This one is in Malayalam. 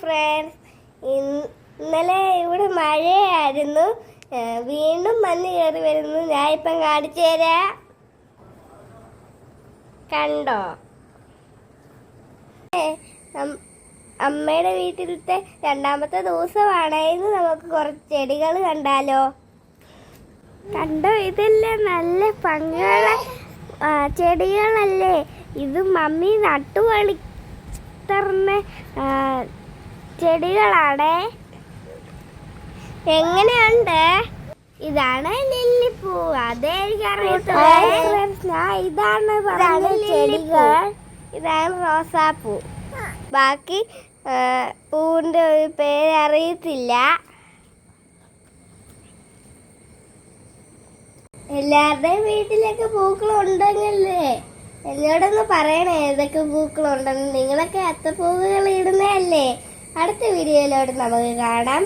ഫ്രണ്ട്സ് ഇന്നലെ ഇവിടെ മഴയായിരുന്നു. വീണ്ടും മഞ്ഞ് കയറി വരുന്നു. ഞാൻ ഇപ്പം കാണിച്ചു തരാം. കണ്ടോ? അമ്മയുടെ വീട്ടിലത്തെ രണ്ടാമത്തെ ദിവസമാണ്. ഇന്ന് നമുക്ക് കുറച്ച് ചെടികൾ കണ്ടാലോ? കണ്ടോ? ഇതെല്ലാം നല്ല ഭംഗിയുള്ള ചെടികളല്ലേ? ഇത് മമ്മി നട്ടുവളിത്തർന്ന ചെടികളാണേ. എങ്ങനെയുണ്ട്? ഇതാണ് ലില്ലിപ്പൂ അതേ ഇതാണ് ചെടികൾ. ഇതാണ് റോസാപ്പൂ. ബാക്കി പൂവിന്റെ പൂവിന്റെ ഒരു പേര് അറിയത്തില്ല. എല്ലാവരുടെയും വീട്ടിലൊക്കെ പൂക്കൾ ഉണ്ടെങ്കിലേ എന്നോടൊന്ന് പറയണേ ഏതൊക്കെ പൂക്കളുണ്ടെന്ന്. നിങ്ങളൊക്കെ അത്തപ്പൂവുകൾ ഇടുന്നതല്ലേ? അടുത്ത വീഡിയോയിലോട്ട് നമുക്ക് കാണാം.